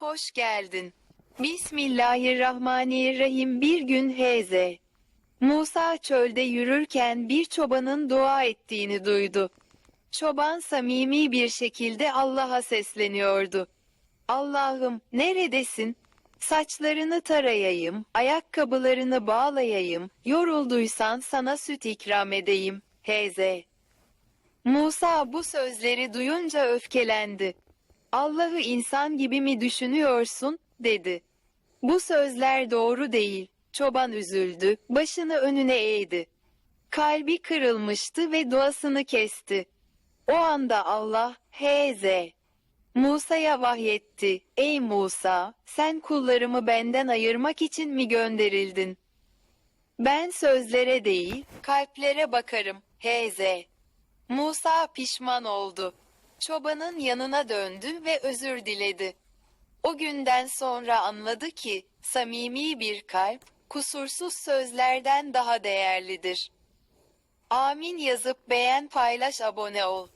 Hoş geldin. Bismillahirrahmanirrahim bir gün Hz. Musa çölde yürürken bir çobanın dua ettiğini duydu. Çoban samimi bir şekilde Allah'a sesleniyordu. Allah'ım neredesin? Saçlarını tarayayım, ayakkabılarını bağlayayım, yorulduysan sana süt ikram edeyim. Hz. Musa bu sözleri duyunca öfkelendi. Allah'ı insan gibi mi düşünüyorsun? dedi. Bu sözler doğru değil. Çoban üzüldü, başını önüne eğdi. Kalbi kırılmıştı ve duasını kesti. O anda Allah, Hz. Musa'ya vahyetti. Ey Musa, sen kullarımı benden ayırmak için mi gönderildin? Ben sözlere değil, kalplere bakarım. Hz. Musa pişman oldu. Çobanın yanına döndü ve özür diledi. O günden sonra anladı ki, samimi bir kalp, kusursuz sözlerden daha değerlidir. Amin yazıp beğen paylaş abone ol.